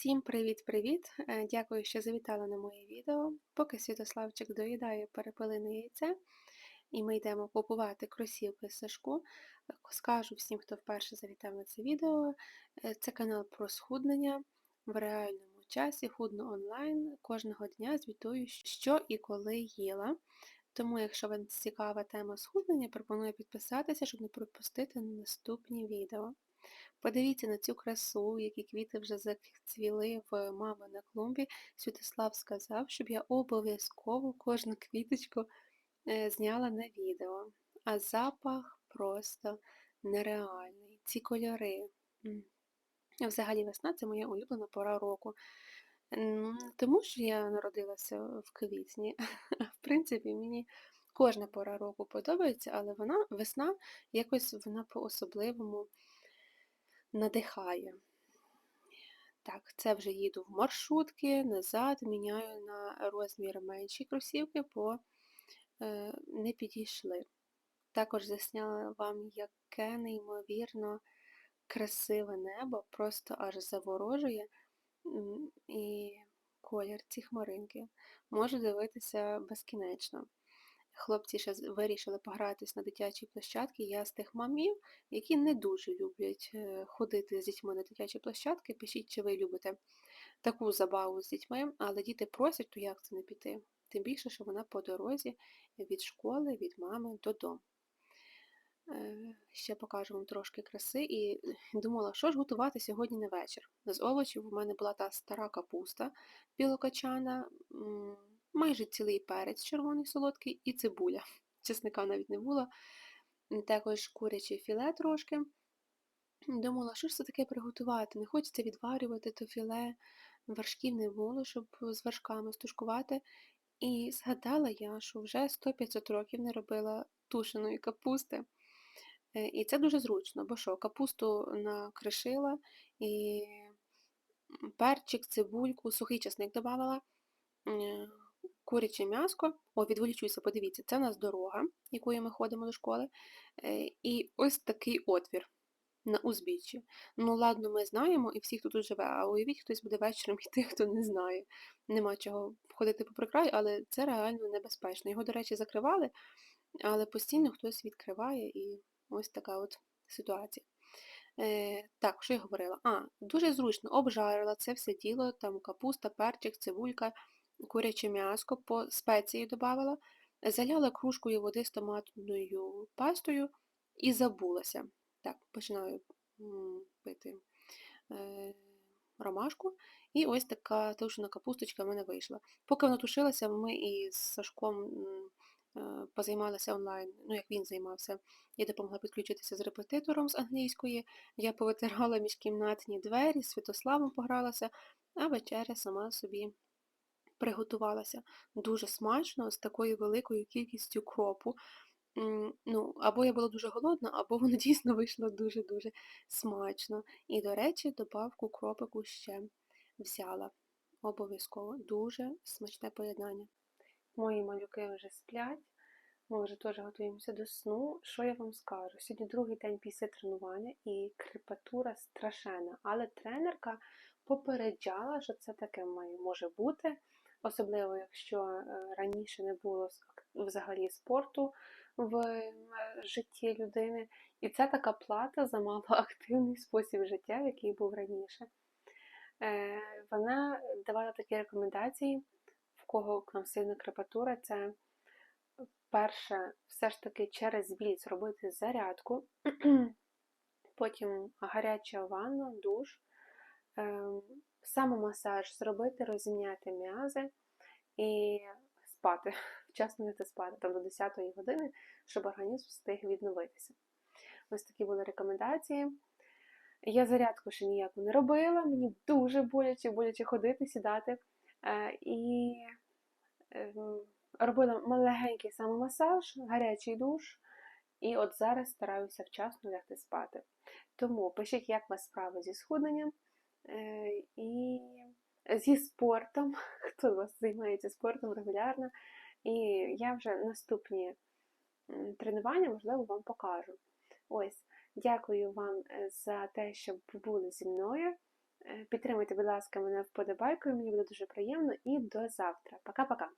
Всім привіт-привіт! Е, Дякую, що завітали на моє відео. Поки Святославчик доїдає перепилене яйце, і ми йдемо купувати кросівки Сашку, скажу всім, хто вперше завітав на це відео. е, Це канал про схуднення в реальному часі, худно онлайн. Кожного дня звітую, що і коли їла. Тому, якщо вам цікава тема схуднення, пропоную підписатися, щоб не пропустити наступні відео. Подивіться на цю красу, які квіти вже зацвіли в мами на клумбі. Святослав сказав, щоб я обов'язково кожну квіточку е, зняла на відео. А запах просто нереальний. Ці кольори. Взагалі весна це моя улюблена пора року. Тому що я народилася в квітні. В принципі, мені кожна пора року подобається, але вона весна якось вона по-особливому надихає. Так, це вже їду в маршрутки, назад міняю на розмір менші кросівки, бо е, не підійшли. Також засняла вам, яке неймовірно красиве небо, просто аж заворожує і колір ці хмаринки. Можу дивитися безкінечно. Хлопці ще вирішили погратись на дитячій площадці. Я з тих мамів, які не дуже люблять е, ходити з дітьми на дитячі площадки. Пишіть, чи ви любите таку забаву з дітьми, але діти просять, то як це не піти? Тим більше, що вона по дорозі від школи, від мами додому. Е, Ще покажу вам трошки краси і думала, що ж готувати сьогодні на вечір. З овочів у мене була та стара капуста білокачана, майже цілий перець червоний солодкий і цибуля. Чесника навіть не було. Також куряче філе трошки. Думала, що ж це таке приготувати? Не хочеться відварювати то філе, вершків не було, щоб з вершками стушкувати. І згадала я, що вже 100-500 років не робила тушеної капусти. Е, І це дуже зручно, бо що, капусту накришила і перчик, цибульку, сухий чесник додавала, куряче м'яско. О, відволічуся, подивіться, це у нас дорога, якою ми ходимо до школи. Е, І ось такий отвір на узбіччі. Ну, ладно, ми знаємо, і всі, хто тут живе, а уявіть, хтось буде вечором йти, хто не знає. Нема чого ходити попри край, але це реально небезпечно. Його, до речі, закривали, але постійно хтось відкриває і ось така от ситуація. Е, так, що я говорила? А, дуже зручно обжарила це все діло, там капуста, перчик, цибулька, куряче м'яско, по спеції додавала, заляла кружкою води з томатною пастою і забулася. Так, починаю пити е, ромашку. І ось така тушена капусточка в мене вийшла. Поки вона тушилася, ми із Сашком е, позаймалися онлайн, ну як він займався. Я допомогла підключитися з репетитором з англійської. Я повитирала міжкімнатні двері, Святославом погралася, а вечеря сама собі приготувалася. Дуже смачно, з такою великою кількістю кропу. Ну, або я була дуже голодна, або воно дійсно вийшло дуже-дуже смачно. І, до речі, добавку кропику ще взяла. Обов'язково. Дуже смачне поєднання. Мої малюки вже сплять. Ми вже теж готуємося до сну. Що я вам скажу? Сьогодні другий день після тренування і крепатура страшенна. Але тренерка попереджала, що це таке може бути, особливо якщо е, раніше не було взагалі спорту в е, житті людини. І це така плата за малоактивний спосіб життя, який був раніше. Е, Вона давала такі рекомендації, в кого сильна крепатура, це перше, все ж таки через біль зробити зарядку, потім гаряча ванна, душ, самомасаж зробити, розім'яти м'язи і спати, вчасно йти спати, там до 10 години, щоб організм встиг відновитися. Ось такі були рекомендації. Я зарядку ще ніяку не робила, мені дуже боляче, боляче ходити, сідати. Е, і ем, робила легенький самомасаж, гарячий душ, і от зараз стараюся вчасно лягти спати. Тому пишіть, як у вас справи зі схудненням і зі спортом, хто з вас займається спортом регулярно. І я вже наступні тренування, можливо, вам покажу. Ось, дякую вам е, за те, що були зі мною. Підтримайте, Підтримуйте, будь ласка, мене вподобайкою, мені буде дуже приємно. І до завтра. Пока-пока.